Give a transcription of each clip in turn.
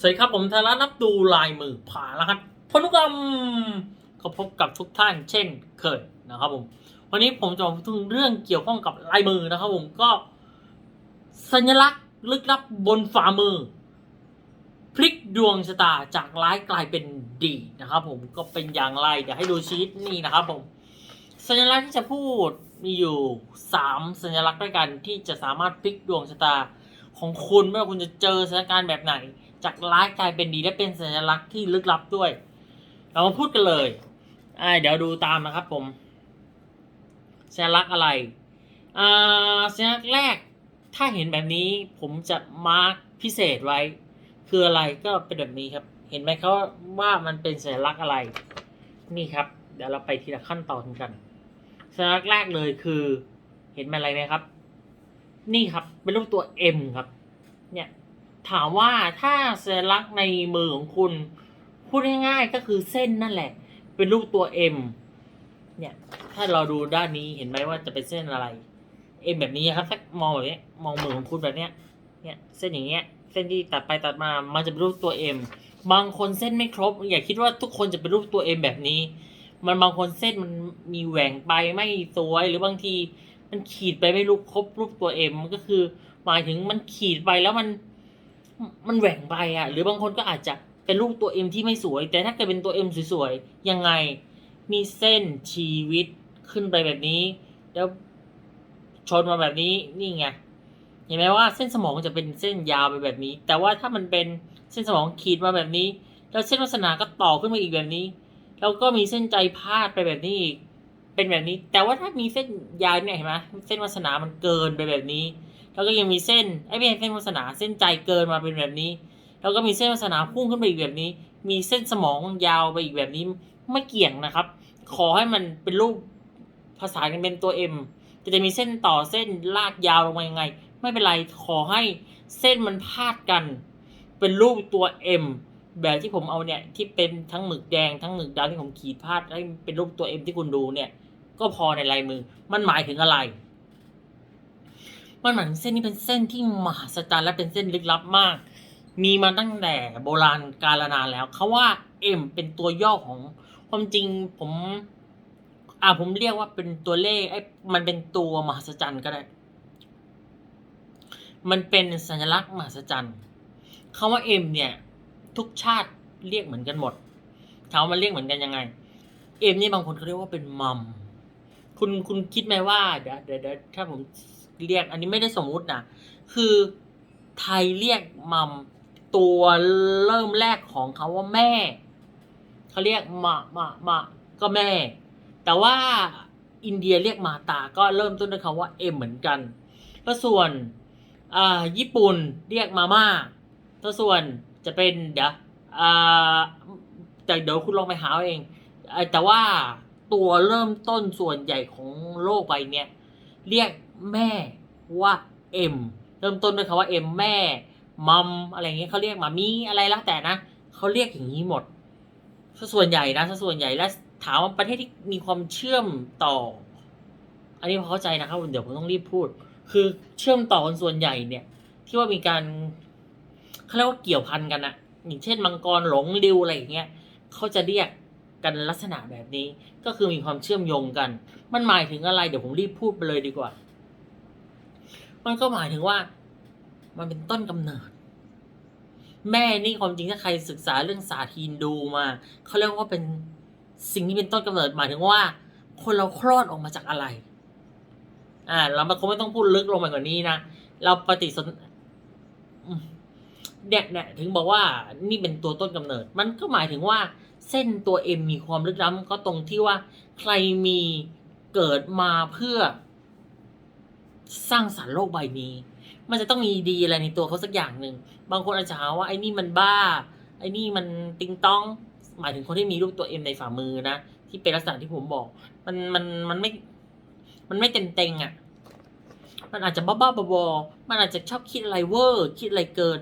สวัสดีครับผมธารานับดูลายมือผ่ารหัสพนุกรรมก็พบกับทุกท่านเช่นเคยนะครับผมวันนี้ผมจะมาพูดถึงเรื่องเกี่ยวข้องกับลายมือนะครับผมก็ สัญลักษณ์ลึกลับบนฝ่ามือ พลิกดวงชะตาจากร้ายกลายเป็นดีนะครับผมก็เป็นอย่างไรเดี๋ยวให้ดูชีตนี่นะครับผม สัญลักษณ์ที่จะพูดมีอยู่สามสัญลักษณ์ด้วยกันที่จะสามารถพลิกดวงชะตาของคุณไม่ว่าคุณจะเจอสถานการณ์แบบไหน จากร้ายกลายเป็นดีและเป็นสัญลักษณ์ที่ลึกลับด้วย เรามาพูดกันเลยอ่าเดี๋ยวดูตามนะครับผมสัญลักษณ์อะไรอ่าสัญลักษณ์แรกถ้าเห็นแบบนี้ผมจะมาร์คพิเศษไว้ คืออะไรก็เป็นแบบนี้ครับ เห็นไหมเขาว่ามันเป็นสัญลักษณ์อะไร นี่ครับ เดี๋ยวเราไปทีละขั้นตอนกันสัญลักษณ์แรกเลยคือ เห็นไหมอะไรไหมครับ นี่ครับเป็นรูปตัว M ครับ เนี่ย ถามว่าถ้าสัญลักษณ์ในมือของคุณพูดง่ายๆก็คือเส้นนั่นแหละ เป็นรูปตัว M เนี่ย ถ้าเราดูด้านนี้เห็นไหมว่าจะเป็นเส้นอะไร M แบบนี้ครับถ้ามองแบบนี้มองมือของคุณแบบเนี้ยเนี่ยเส้นอย่างเงี้ยเส้นที่ตัดไปตัดมามันจะเป็นรูปตัว M บางคนเส้นไม่ครบ อย่าคิดว่าทุกคนจะเป็นรูปตัว M แบบนี้ มันบางคนเส้นมันมีแหว่งไปไม่สวยหรือบางที มันขีดไปไม่รูปครบรูปตัว M มันก็คือ หมายถึงมันขีดไปแล้วมัน มันแหว่งไปอะหรือบางคนก็อาจจะเป็นรูปตัว M ที่ไม่สวย แต่ถ้าเกิดเป็นตัว M สวยๆยังไงมีเส้นชีวิตขึ้นไปแบบนี้ แล้วชนมาแบบนี้นี่ไงเห็นไหมว่าเส้นสมองจะเป็นเส้นยาวไปแบบนี้ แต่ว่าถ้ามันเป็นเส้นสมองขีดมาแบบนี้ แล้วเส้นวาสนาก็ต่อขึ้นมาอีกแบบนี้ แล้วก็มีเส้นใจพาดไปแบบนี้อีกเป็นแบบนี้ แต่ว่าถ้ามีเส้นยาวเนี่ยเห็นไหมเส้นวาสนามันเกินไปแบบนี้ แล้วก็ยังมีเส้นไอ้ไม่ใช่เส้นวาสนาเส้นใจเกินมาเป็นแบบนี้ แล้วก็มีเส้นวาสนาพุ่งขึ้นไปอีกแบบนี้ มีเส้นสมองยาวไปอีกแบบนี้ไม่เกี่ยงนะครับ ขอให้มันเป็นรูปภาษากันเป็นตัว M แต่จะมีเส้นต่อเส้นลากยาวลงมายังไง ไม่เป็นไรขอให้เส้นมันพาดกัน เป็นรูปตัว M แบบที่ผมเอาเนี่ยที่เป็นทั้งหมึกแดงทั้งหมึกดำที่ผมขีดพาดให้เป็นรูปตัว M ที่คุณดูเนี่ย ก็พอในลายมือมันหมายถึงอะไร มันเหมายถึงเส้นนี้เป็นเส้นที่มหัศจรรย์และเป็นเส้นลึกลับมาก มีมาตั้งแต่โบราณกาลนานแล้วเขาว่า M เป็นตัวย่อของความจริงผม อ่าผมเรียกว่าเป็นตัวเลขไอ้มันเป็นตัวมหัศจรรย์ก็ได้ มันเป็นสัญลักษณ์มหัศจรรย์คำว่า M เนี่ย ทุกชาติเรียกเหมือนกันหมดถามว่ามันเรียกเหมือนกันยังไง M นี่บางคนเขาเรียกว่าเป็นมัมคุณคุณคิดไหมว่าเดี๋ยวเดี๋ยวถ้าผม เรียก อันนี้ไม่ได้สมมุตินะคือไทยเรียกมัมตัวเริ่มแรกของเขาว่าแม่เขาเรียกมะมะมะก็แม่ แต่ว่าอินเดียเรียกมาตาก็เริ่มต้นด้วยคำว่าเอ็มเหมือนกันแล้วส่วนอ่าญี่ปุ่นเรียกมาม่าแล้วส่วนจะเป็นเดี๋ยวอ่าแต่เดี๋ยวคุณลองไปหาเองแต่ว่าตัวเริ่มต้นส่วนใหญ่ของโลกใบเนี้ยเรียก แม่ว่าเอ็มเริ่มต้นด้วยคำว่าเอ็มแม่มัมอะไรเงี้ยเขาเรียกมามีอะไรแล้วแต่นะเขาเรียกอย่างนี้หมดส่วนใหญ่นะส่วนใหญ่และถามว่าประเทศที่มีความเชื่อมต่อ อันนี้พอเข้าใจนะครับเดี๋ยวผมต้องรีบพูด คือเชื่อมต่อกันส่วนใหญ่เนี่ย ที่ว่ามีการเขาเรียกว่าเกี่ยวพันกันอะอย่างเช่นมังกรหลงริวอะไรอย่างเงี้ยเขาจะเรียกกันลักษณะแบบนี้ ก็คือมีความเชื่อมโยงกัน มันหมายถึงอะไร เดี๋ยวผมรีบพูดไปเลยดีกว่า มันก็หมายถึงว่า มันเป็นต้นกำเนิด แม่นี่ความจริงถ้าใครศึกษาเรื่องศาสตร์ฮินดูมาเขาเรียกว่าเป็นสิ่งที่เป็นต้นกำเนิดหมายถึงว่า คนเราคลอดออกมาจากอะไร อ่า เราคงไม่ต้องพูดลึกลงไปกว่านี้นะเราปฏิสนเนี่ยเนี่ยถึงบอกว่านี่เป็นตัวต้นกำเนิด มันก็หมายถึงว่า เส้นตัวเอ็มมีความลึกล้ำก็ตรงที่ว่า ใครมีเกิดมาเพื่อ สร้างสรรค์โลกใบนี้ มันจะต้องมีดีอะไรในตัวเขาสักอย่างหนึ่ง บางคนอาจจะหาว่าไอ้นี่มันบ้า ไอ้นี่มันติงต้อง หมายถึงคนที่มีรูปตัวเอ็มในฝ่ามือนะ ที่เป็นลักษณะที่ผมบอก มันมันมันไม่ มันไม่เต็มเต็งอะ มันอาจจะบ้าบ้าบอมันอาจจะชอบคิดอะไรเวอร์ คิดอะไรเกิน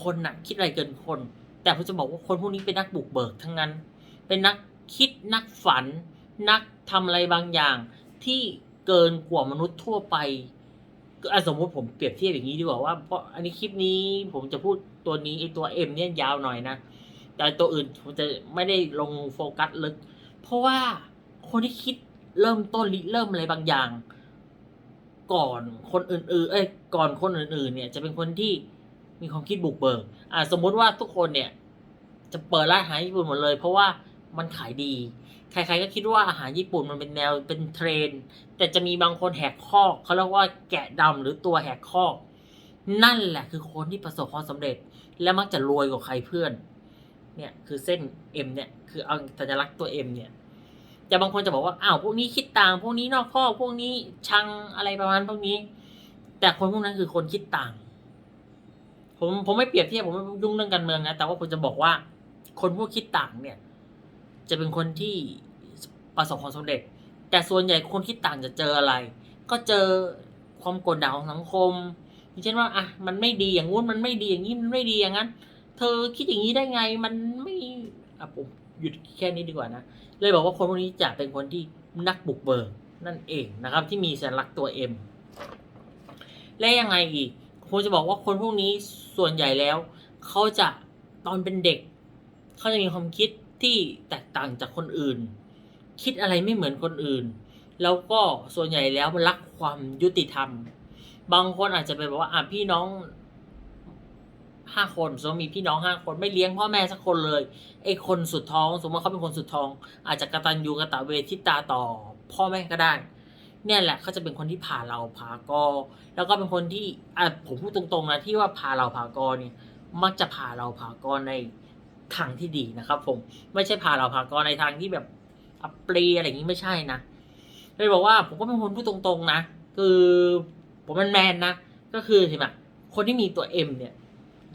คนน่ะ คิดอะไรเกินคน แต่ผมจะบอกว่าคนพวกนี้เป็นนักบุกเบิกทั้งนั้น เป็นนักคิดนักฝัน นักทำอะไรบางอย่างที่ เกินกว่ามนุษย์ทั่วไปก็สมมติผมเปรียบเทียบอย่างนี้ดีกว่าว่าเพราะอันนี้คลิปนี้ผมจะพูดตัวนี้ไอตัว M เนี่ยยาวหน่อยนะ แต่ตัวอื่นผมจะไม่ได้ลงโฟกัสลึก เพราะว่าคนที่คิดเริ่มต้นเริ่มอะไรบางอย่าง ก่อนคนอื่น ๆ เอ้ยก่อนคนอื่น ๆ เนี่ยจะเป็นคนที่มีความคิดบุกเบิกอ่าสมมุติว่าทุกคนเนี่ย จะเปิดร้านอาหารญี่ปุ่นหมดเลย เพราะว่ามันขายดี ใครๆก็คิดว่าอาหารญี่ปุ่นมันเป็นแนวเป็นเทรน แต่จะมีบางคนแหกคอกเขาเรียกว่าแกะดำหรือตัวแหกคอก นั่นแหละคือคนที่ประสบความสำเร็จ และมักจะรวยกว่าใครเพื่อน เนี่ยคือเส้น M เนี่ยคือเอาสัญลักษณ์ตัว M เนี่ยแต่บางคนจะบอกว่าอ้าวพวกนี้คิดต่าง พวกนี้นอกข้อพวกนี้ชังอะไรประมาณพวกนี้ แต่คนพวกนั้นคือคนคิดต่าง ผมผมไม่เปรียบเทียบผมไม่ยุ่งเรื่องการเมืองนะแต่ว่าผมจะบอกว่า คนพวกคิดต่างเนี่ย จะเป็นคนที่ประสบความสำเร็จ แต่ส่วนใหญ่คนคิดต่างจะเจออะไร ก็เจอความกดดันของสังคมเช่นว่าอะมันไม่ดีอย่างงู้นมันไม่ดีอย่างนี้มันไม่ดีอย่างนั้น เธอคิดอย่างนี้ได้ไงมันไม่อะผมหยุดแค่นี้ดีกว่านะเลยบอกว่าคนพวกนี้จะเป็นคนที่นักบุกเบิกนั่นเองนะครับ ที่มีสัญลักษณ์ตัว M และยังไงอีกผมจะบอกว่าคนพวกนี้ส่วนใหญ่แล้ว เขาจะตอนเป็นเด็ก เขาจะมีความคิด ที่แตกต่างจากคนอื่น คิดอะไรไม่เหมือนคนอื่น แล้วก็ส่วนใหญ่แล้วมันรักความยุติธรรม บางคนอาจจะไปบอกว่าอะพี่น้องห้าคนสมมติมีพี่น้องห้าคนไม่เลี้ยงพ่อแม่สักคนเลยไอ้คนสุดท้อง สมมติว่าเขาเป็นคนสุดท้อง อาจจะกระตัญญูกระตะเวทิตาต่อพ่อแม่ก็ได้ เนี่ยแหละเขาจะเป็นคนที่ผ่าเราผ่ากอ แล้วก็เป็นคนที่อะผมพูดตรงๆนะที่ว่าผ่าเราผ่ากอเนี่ยมักจะผ่าเราผ่ากอใน ทางที่ดีนะครับ ผมไม่ใช่ผ่าเราผ่ากอในทางที่แบบอัปรีอะไรอย่างนี้ไม่ใช่นะเลยบอกว่าผมก็เป็นคนพูดตรงๆนะคือผมเป็นแมนนะก็คือเห็นไหมคนที่มีตัว M เนี่ย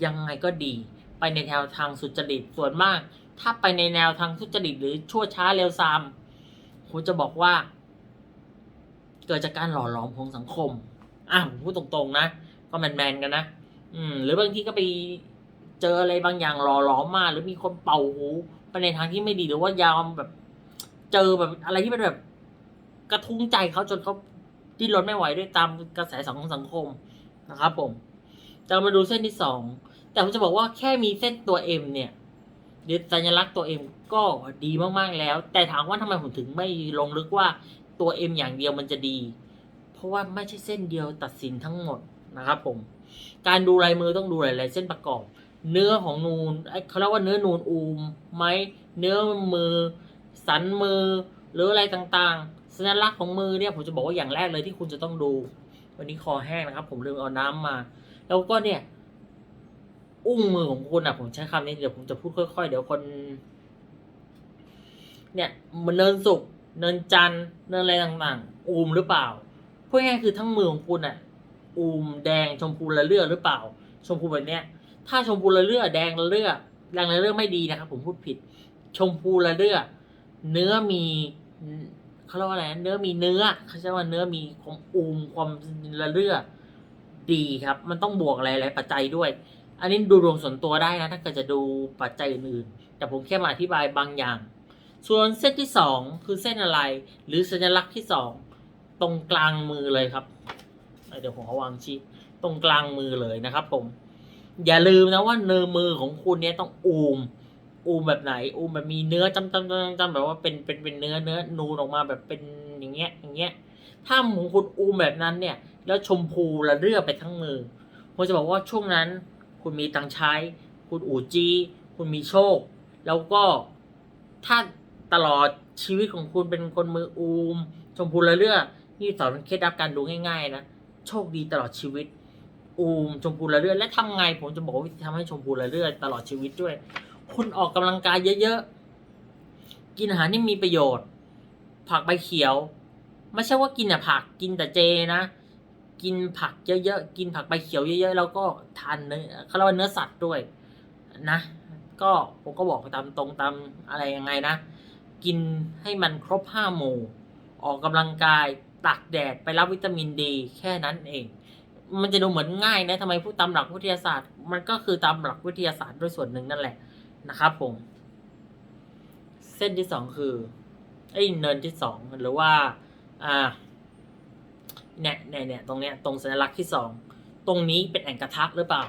ยังไงก็ดี ไปในแนวทางสุจริตส่วนมาก ถ้าไปในแนวทางทุจริตหรือชั่วช้าเร็วซามผมจะบอกว่า เกิดจากการหล่อหลอมของสังคมอะผมพูดตรงๆนะก็แมนๆกันนะอืม หรือบางทีก็ไป เจออะไรบางอย่างหล่อหลอมมา หรือมีคนเป่าหูไปในทางที่ไม่ดีหรือว่ายาวแบบ เจอแบบอะไรที่เป็นแบบ กระทุ้งใจเขาจนเขาดิ้นรนไม่ไหวด้วยตามกระแสสังคมสังคมนะครับผมจะมาดูเส้นที่สองแต่ผมจะบอกว่าแค่มีเส้นตัว M เนี่ยหรือสัญลักษณ์ตัว M ก็ดีมากๆแล้ว แต่ถามว่าทำไมผมถึงไม่ลงลึกว่าตัว M อย่างเดียวมันจะดี เพราะว่าไม่ใช่เส้นเดียวตัดสินทั้งหมดนะครับผม การดูลายมือต้องดูหลายๆเส้นประกอบ เนื้อของนูนเขาเรียกว่าเนื้อนูนอูมไหมเนื้อมือ สันมือ หรืออะไรต่างๆ สัญลักษณ์ของมือเนี่ยผมจะบอกว่าอย่างแรกเลยที่คุณจะต้องดู วันนี้คอแห้งนะครับ ผมลืมเอาน้ำมา แล้วก็เนี่ย อุ้งมือของคุณอะผมใช้คำนี้เดี๋ยวผมจะพูดค่อยๆ เดี๋ยวคน เนี่ยมันเนินสุกเนินจันเนินอะไรต่างๆ อูมหรือเปล่าพูดง่ายคือทั้งมือของคุณอะอูมแดงชมพูละเลือดหรือเปล่า ชมพูแบบเนี้ย ถ้าชมพูละเลือดแดงละเลือดแดงละเลือดไม่ดีนะครับ ผมพูดผิด ชมพูละเลือดเนื้อมีเขาเรียกว่าอะไรเนื้อมีเนื้อเขาใช้ว่าเนื้อมีความอูมความละเลือดดีครับ มันต้องบวกหลายปัจจัยด้วย อันนี้ดูดวงส่วนตัวได้นะถ้าเกิดจะดูปัจจัยอื่นๆแต่ผมแค่มาอธิบายบางอย่าง ส่วนเส้นที่สองคือเส้นอะไร หรือสัญลักษณ์ที่สองตรงกลางมือเลยครับเดี๋ยวผมเอาวางชี้ตรงกลางมือเลยนะครับผม อย่าลืมนะว่าเนื้อมือของคุณเนี้ยต้องอูม อูมแบบไหน อูมแบบมีเนื้อจำจำจำจำแบบว่าเป็นเป็นเป็นเนื้อเนื้อนูนออกมาแบบเป็นอย่างเงี้ยอย่างเงี้ย ถ้าของคุณอูมแบบนั้นเนี่ย แล้วชมพูระเรื่อไปทั้งมือผมจะบอกว่าช่วงนั้นคุณมีตังใช้ คุณอูจีคุณมีโชค แล้วก็ถ้าตลอดชีวิตของคุณเป็นคนมืออูม ชมพูระเรื่อนี่สอนเคล็ดลับการดูง่าย ๆ นะ โชคดีตลอดชีวิต อูมชมพูระเรื่อและทำไงผมจะบอกว่าวิธีทำให้ชมพูระเรื่อตลอดชีวิตด้วย คุณออกกำลังกายเยอะๆ กินอาหารที่มีประโยชน์ ผักใบเขียว ไม่ใช่ว่ากินแต่ผักกินแต่เจนะ กินผักเยอะๆ กินผักใบเขียวเยอะๆ แล้วก็ทานเนื้อเขาเรียกว่าเนื้อสัตว์ด้วยนะ ก็ผมก็บอกตามตรงตามอะไรยังไงนะ กินให้มันครบห้าหมู่ ออกกำลังกายตากแดดไปรับวิตามินดี แค่นั้นเอง มันจะดูเหมือนง่ายนะทำไมพูดตามหลักวิทยาศาสตร์ มันก็คือตามหลักวิทยาศาสตร์ด้วยส่วนหนึ่งนั่นแหละนะครับผม เส้นที่สองคือไอ้เนินที่สองหรือว่า อ่าเนี่ยเนี่ยเนี่ยตรงเนี้ยตรงสัญลักษณ์ที่สองตรงนี้เป็นแอ่งกระทะหรือเปล่า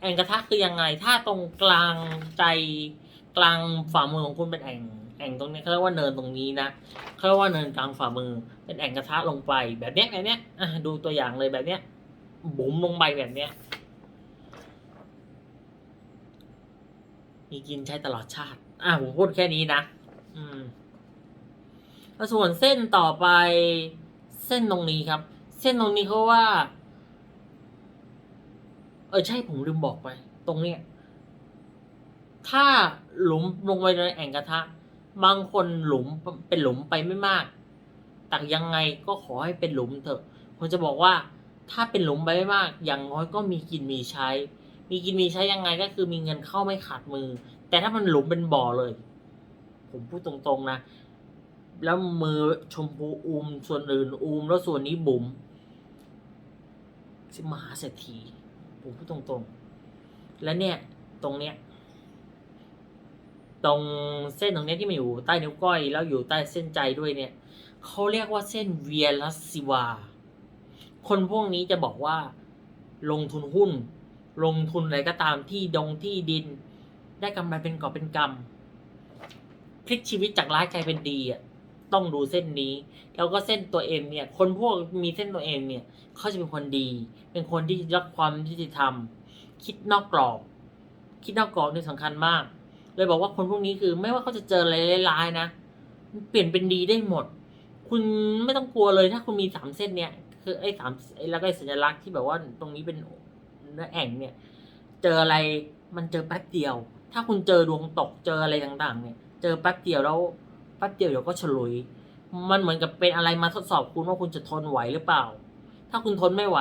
แอ่งกระทะคือยังไง ถ้าตรงกลางใจกลางฝ่ามือของคุณเป็นแอ่งแอ่งตรงนี้เขาเรียกว่าเนินตรงนี้นะเขาเรียกว่าเนินกลางฝ่ามือ เป็นแอ่งกระทะลงไปแบบเนี้ยแบบเนี้ยดูตัวอย่างเลยแบบเนี้ย บุ๋มลงไปแบบเนี้ย มีกินใช้ตลอดชาติ อะผมพูดแค่นี้นะ อืมส่วนเส้นต่อไป เส้นตรงนี้ครับ เส้นตรงนี้เขาว่า เออใช่ผมลืมบอกไป ตรงเนี้ย ถ้าหลุมลงไปในแอ่งกระทะ บางคนหลุมเป็นหลุมไปไม่มาก แต่ยังไงก็ขอให้เป็นหลุมเถอะผมจะบอกว่า ถ้าเป็นหลุมไปไม่มาก อย่างน้อยก็มีกินมีใช้ มีกินมีใช้ยังไงก็คือมีเงินเข้าไม่ขาดมือ แต่ถ้ามันหลุมเป็นบ่อเลย ผมพูดตรงๆนะ แล้วมือชมพูอูมส่วนอื่นอูมแล้วส่วนนี้บุ๋มสิมหาเศรษฐีผมพูดตรงๆ และเนี่ยตรงเนี้ยตรงเส้นตรงเนี้ยที่มันอยู่ใต้นิ้วก้อย แล้วอยู่ใต้เส้นใจด้วยเนี่ยเขาเรียกว่าเส้นเวียรัสซิวา คนพวกนี้จะบอกว่า ลงทุนหุ้น ลงทุนอะไรก็ตามที่ดงที่ดิน ได้กำไรเป็นกอบเป็นกำพลิกชีวิตจากร้ายกลายเป็นดีอะต้องดูเส้นนี้ แล้วก็เส้นตัวเองเนี่ย คนพวกมีเส้นตัวเองเนี่ยเขาจะเป็นคนดี เป็นคนที่รักความยุติธรรม คิดนอกกรอบ คิดนอกกรอบนี่สำคัญมาก เลยบอกว่าคนพวกนี้คือ ไม่ว่าเขาจะเจออะไรร้ายๆนะเปลี่ยนเป็นดีได้หมด คุณไม่ต้องกลัวเลยถ้าคุณมีสามเส้นเนี่ย คือไอ้สามไอ้แล้วก็ไอ้สัญลักษณ์ที่แบบว่าตรงนี้เป็นเนื้อแอ่งเนี่ย เจออะไรมันเจอแป๊บเดียว ถ้าคุณเจอดวงตกเจออะไรต่างๆ เนี่ย เจอแป๊บเดียวแล้วแป๊บเดียวเดี๋ยวก็ฉลุย มันเหมือนกับเป็นอะไรมาทดสอบคุณว่าคุณจะทนไหวหรือเปล่า ถ้าคุณทนไม่ไหว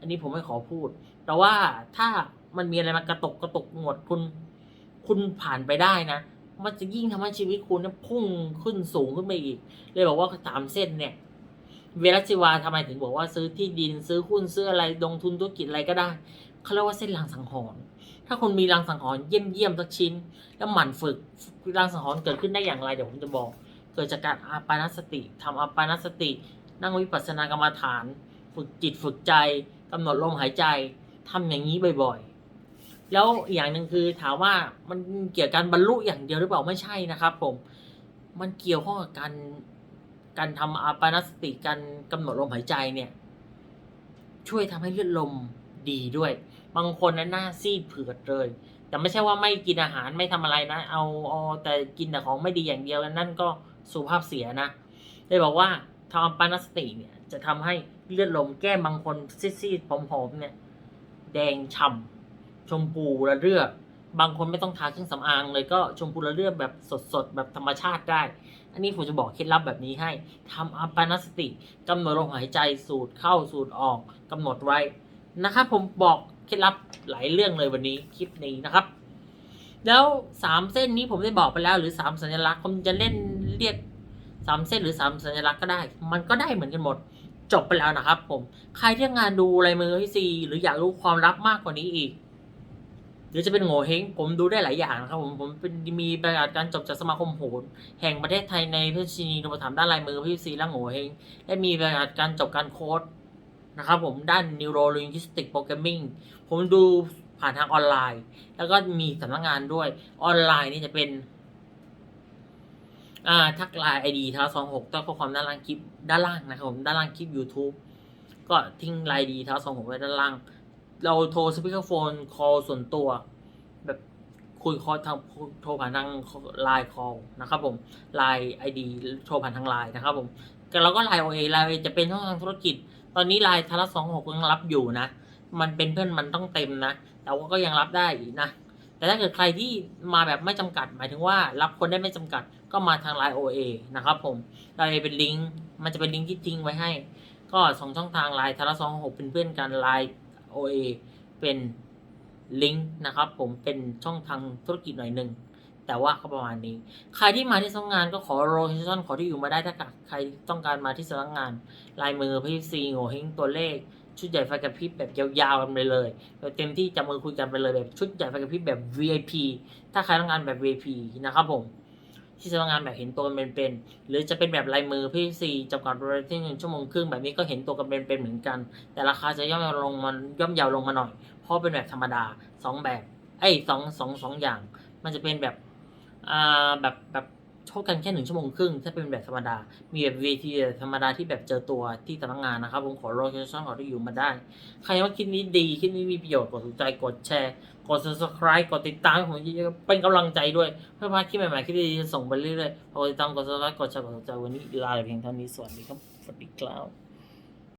อันนี้ผมไม่ขอพูด แต่ว่าถ้ามันมีอะไรมากระตกกระตกหมดคุณ คุณผ่านไปได้นะมันจะยิ่งทำให้ชีวิตคุณเนี่ยพุ่งขึ้นสูงขึ้นไปอีก เลยบอกว่าสามเส้นเนี่ย เวรัชิวาทำไมถึงบอกว่าซื้อที่ดินซื้อหุ้นซื้ออะไรลงทุนธุรกิจอะไรก็ได้เขาเรียกว่าเส้นรางสังหรณ์ถ้าคุณมีรางสังหรณ์เยี่ยมเยี่ยมๆสักชิ้น แล้วหมั่นฝึกรางสังหรณ์เกิดขึ้นได้อย่างไรเดี๋ยวผมจะบอก เกิดจากการอาปานสติทำอาปานสติ นั่งวิปัสสนากรรมฐาน ฝึกจิตฝึกใจกำหนดลมหายใจทำอย่างนี้บ่อยๆ แล้วอีกอย่างหนึ่งคือถามว่ามันเกี่ยวกับการบรรลุอย่างเดียวหรือเปล่าไม่ใช่นะครับ ผม มันเกี่ยวข้องกับการ การทำอาปานสติการกำหนดลมหายใจเนี่ย ช่วยทำให้เลือดลมดีด้วย บางคนนั้นหน้าซีดเผือดเลย แต่ไม่ใช่ว่าไม่กินอาหารไม่ทำอะไรนะ เอาเอาแต่กินแต่ของไม่ดีอย่างเดียวนั่นก็สุขภาพเสียนะเลยบอกว่าทำอาปานสติเนี่ย จะทำให้เลือดลมแก้มบางคนซีดๆผอมๆเนี่ย แดงฉ่ำชมพูระเลือก บางคนไม่ต้องทาเครื่องสำอางเลยก็ชมพูระเลือกแบบสดๆ แบบธรรมชาติได้ อันนี้ผมจะบอกเคล็ดลับแบบนี้ให้ทำอาปานสติกำหนดลมหายใจสูดเข้าสูดออกกำหนดไว้นะครับผมบอกเคล็ดลับหลายเรื่องเลยวันนี้คลิปนี้นะครับ แล้วสามเส้นนี้ผมได้บอกไปแล้ว หรือสามสัญลักษณ์ผมจะเล่นเรียกสามเส้นหรือสามสัญลักษณ์ก็ได้ มันก็ได้เหมือนกันหมดจบไปแล้วนะครับผม ใครที่งานดูลายมือพี่ซีหรืออยากรู้ความลับมากกว่านี้อีก หรือจะเป็นโง่เฮงผมดูได้หลายอย่างนะครับผมผมเป็นมีประกาศการจบจากสมาคมโหนแห่งประเทศไทยในพื่อชินีนุปถัมด้านลายมือพี่ซีและโง่เฮงและมีประกาศการจบการโค้ดนะครับผมด้าน Neuro Linguistic Programming ผมดูผ่านทางออนไลน์ แล้วก็มีสำนักงานด้วยออนไลน์นี่จะเป็นอ่าทักไลน์ไอดีท้าสองหกต้องข้อความด้านล่างคลิปด้านล่างนะครับผมด้านล่างคลิป YouTube ก็ทิ้งไลน์ดีท้าสองหกไว้ด้านล่าง เราโทรสปีกเกอร์โฟนคอลส่วนตัว แบบคุยคอทางโทรผ่านทางไลน์คอลนะครับผมไลน์ไอดีโทรผ่านทางไลน์นะครับผมแต่เราก็ไลน์โอเอไลน์จะเป็นช่องทางธุรกิจ ตอนนี้ไลน์ทาร์สองหกยังรับอยู่นะ มันเป็นเพื่อนมันต้องเต็มนะแต่ว่าก็ยังรับได้อีกนะแต่ถ้าเกิดใครที่มาแบบไม่จำกัด หมายถึงว่ารับคนได้ไม่จำกัด ก็มาทางไลน์ OA นะครับผมไลน์เป็นลิงก์มันจะเป็นลิงก์ที่ทิ้งไว้ให้ ก็สองช่องทางไลน์ทาร์สองหกเป็นเพื่อนกันไลน์ OA เป็นลิงก์นะครับผมเป็นช่องทางธุรกิจหน่อยหนึ่งแต่ว่าก็ประมาณนี้ ใครที่มาที่สำนักงานก็ขอโลเคชั่นขอที่อยู่มาได้ถ้าใครต้องการมาที่สำนักงาน ลายมือพี่ซีโง่เฮงตัวเลข ชุดใหญ่ไฟกระพริบแบบยาวๆกันไปเลยแบบเต็มที่จับมือคุยกันไปเลยแบบชุดใหญ่ไฟกระพริบแบบ VIP ถ้าใครต้องการแบบ VIP นะครับผม ที่สำนักงานแบบเห็นตัวกันเป็นๆหรือจะเป็นแบบลายมือพี่ซีจำกัดเวลาที่หนึ่งชั่วโมงครึ่งแบบนี้ก็เห็นตัวกันเป็นๆเหมือนกัน แต่ราคาจะย่อมลงมันย่อมเยาวลงมาหน่อย เพราะเป็นแบบธรรมดาสองแบบเอ้ยสองสองสองอย่าง มันจะเป็นแบบอ่าแบบแบบ ชกกันแค่หนึ่งชั่วโมงครึ่งถ้าเป็นแบบธรรมดา มีแบบเวทีธรรมดาที่แบบเจอตัวที่สำนักงานนะครับ ผมขอโลเคชั่นขอที่อยู่มาได้ ใครว่าคลิปนี้ดีคลิปนี้มีประโยชน์กดสนใจกดแชร์ กด subscribe กดติดตามให้ผมเยอะๆเป็นกำลังใจด้วย เพื่อพาคลิปใหม่ๆคลิปดีๆจะส่งไปเรื่อยๆกดติดตามกด subscribe กดแชร์กดสนใจวันนี้ลาเพียงเท่านี้สวัสดีครับสวัสดีครับ